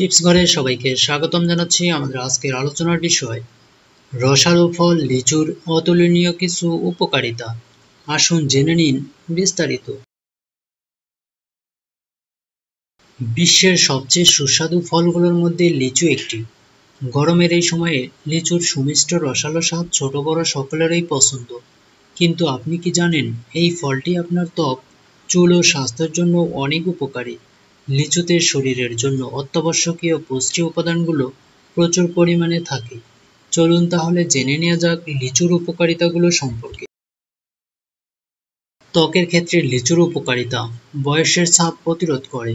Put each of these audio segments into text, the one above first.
Tips ঘরে সবাইকে স্বাগতম জানাচ্ছি আমাদের আজকের আলোচনার বিষয়। রসালো ফল, লিচুর অতুলনীয় কিছু উপকারিতা। আসুন জেনে নিন বিস্তারিত। বিশ্বের সবচেয়ে সুস্বাদু ফলগুলোর মধ্যে লিচু একটি। গরমের এই সময়ে লিচুর সুমিষ্ট রসালো স্বাদ ছোট বড় সকলেরই পছন্দ। কিন্তু আপনি কি জানেন, এই ফলটি আপনার ত্বক, চুল ও স্বাস্থ্যের জন্য অনেক উপকারী। লিচুতে শরীরের জন্য অত্যাবশ্যকীয় পুষ্টি উপাদানগুলো প্রচুর পরিমাণে থাকে। চলুন তাহলে জেনে নেওয়া যাক লিচুর উপকারিতাগুলো সম্পর্কে। ত্বকের ক্ষেত্রে লিচুর উপকারিতা বয়সের ছাপ প্রতিরোধ করে।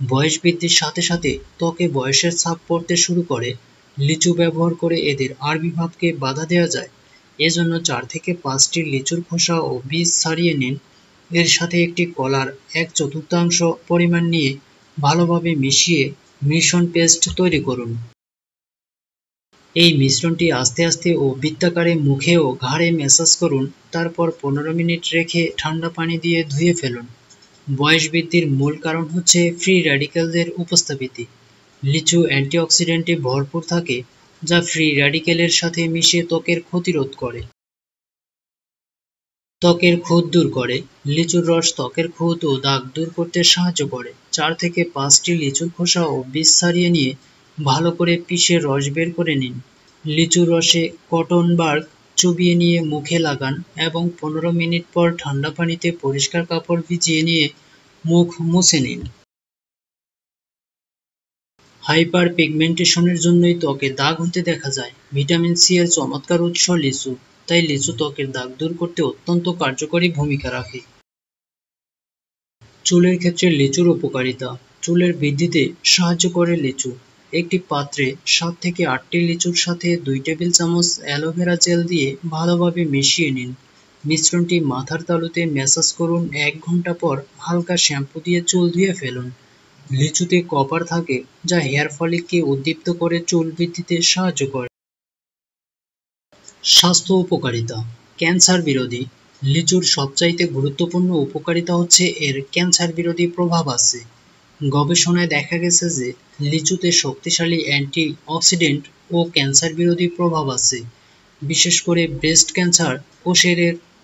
বয়স বৃদ্ধির সাথে সাথে ত্বকে বয়সের ছাপ পড়তে শুরু করে। লিচু ব্যবহার করে এদের আবির্ভাবকে বাধা দেওয়া যায়। এজন্য চার থেকে পাঁচটি লিচুর খোসা ও বীজ ছাড়িয়ে নিন। এর সাথে একটি কলার এক চতুর্থাংশ পরিমাণ নিয়ে ভালোভাবে মিশিয়ে মিশ্রণ পেস্ট তৈরি করুন। এই মিশ্রণটি আস্তে আস্তে ও বৃত্তাকারে মুখে ও ঘাড়ে ম্যাসাজ করুন, তারপর পনেরো মিনিট রেখে ঠান্ডা পানি দিয়ে ধুয়ে ফেলুন। বয়স বৃদ্ধির মূল কারণ হচ্ছে ফ্রি র্যাডিক্যালদের উপস্থিতি লিচু অ্যান্টিঅক্সিডেন্টে ভরপুর থাকে, যা ফ্রি র্যাডিক্যালের সাথে মিশে ত্বকের ক্ষতিরোধ করে। ত্বকের খুঁত দূর করে। লিচুর রস ত্বকের খুঁত ও দাগ দূর করতে সাহায্য করে। চার থেকে পাঁচটি লিচুর খোসা ও বীজ ছাড়িয়ে নিয়ে ভালো করে পিষে রস বের করে নিন। লিচুর রসে কটন বার্গ চুবিয়ে নিয়ে মুখে লাগান এবং পনেরো মিনিট পর ঠান্ডা পানিতে পরিষ্কার কাপড় ভিজিয়ে নিয়ে মুখ মুছে নিন। হাইপার পিগমেন্টেশনের জন্যই ত্বকে দাগ হতে দেখা যায়। ভিটামিন সি এর চমৎকার উৎস লিচু, তাই লিচু ত্বকের দাগ দূর করতে অত্যন্ত কার্যকরী ভূমিকা রাখে। চুলের ক্ষেত্রে লিচুর উপকারিতা। চুলের বৃদ্ধিতে সাহায্য করে লিচু। একটি পাত্রে সাত থেকে আটটি লিচুর সাথে দুই টেবিল চামচ অ্যালোভেরা জেল দিয়ে ভালোভাবে মিশিয়ে নিন। মিশ্রণটি মাথার তালুতে ম্যাসাজ করুন এক ঘণ্টা পর হালকা শ্যাম্পু দিয়ে চুল ধুয়ে ফেলুন। লিচুতে কপার থাকে, যা হেয়ার ফলিককে উদ্দীপ্ত করে চুল বৃদ্ধিতে সাহায্য করে। স্বাস্থ্য উপকারিতা। ক্যান্সার বিরোধী। লিচুর সবচাইতে গুরুত্বপূর্ণ উপকারিতা হচ্ছে এর ক্যান্সার বিরোধী প্রভাব আছে। গবেষণায় দেখা গেছে যে লিচুতে শক্তিশালী অ্যান্টি অক্সিডেন্ট ও ক্যান্সার বিরোধী প্রভাব আছে। বিশেষ করে ব্রেস্ট ক্যান্সার কোষের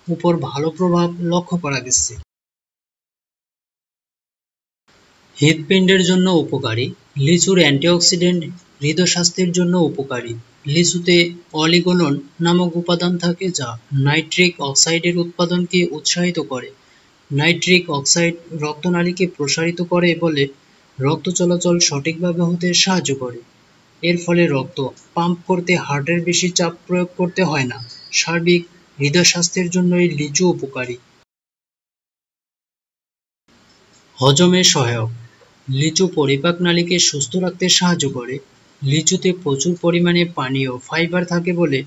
উপর ভালো প্রভাব লক্ষ্য করা গেছে। হৃদপিণ্ডের জন্য উপকারী লিচুর অ্যান্টিঅক্সিডেন্ট হৃদয় স্বাস্থ্যের জন্য উপকারী। লিচুতে অলিগোনন নামক উপাদান থাকে যা নাইট্রিক অক্সাইডের উৎপাদনকে উৎসাহিত করে। নাইট্রিক অক্সাইড রক্তনালীকে প্রসারিত করে বলে রক্ত চলাচল সঠিকভাবে হতে সাহায্য করে। এর ফলে রক্ত পাম্প করতে হার্টের বেশি চাপ প্রয়োগ করতে হয় না। সার্বিক হৃদয় স্বাস্থ্যের জন্য এই লিচু উপকারী। হজমে সহায়ক। লিচু পরিপাক নালীকে সুস্থ রাখতে সাহায্য করে। লিচুতে প্রচুর পরিমাণে পানি ও ফাইবার থাকে বলে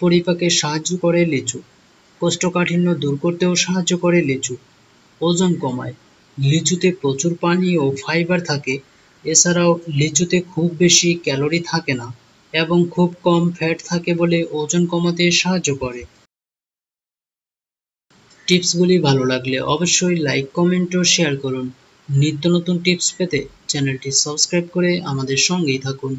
পরিপাকে সাহায্য করে লিচু। কোষ্ঠকাঠিন্য দূর করতেও সাহায্য করে লিচু। ওজন কমায়। লিচুতে প্রচুর পানি ও ফাইবার থাকে, এছাড়াও লিচুতে খুব বেশি ক্যালোরি থাকে না এবং খুব কম ফ্যাট থাকে বলে ওজন কমাতে সাহায্য করে। টিপসগুলি ভালো লাগলে অবশ্যই লাইক কমেন্ট ও শেয়ার করুন। নিত্য নতুন টিপস পেতে চ্যানেলটি সাবস্ক্রাইব করে আমাদের সঙ্গেই থাকুন।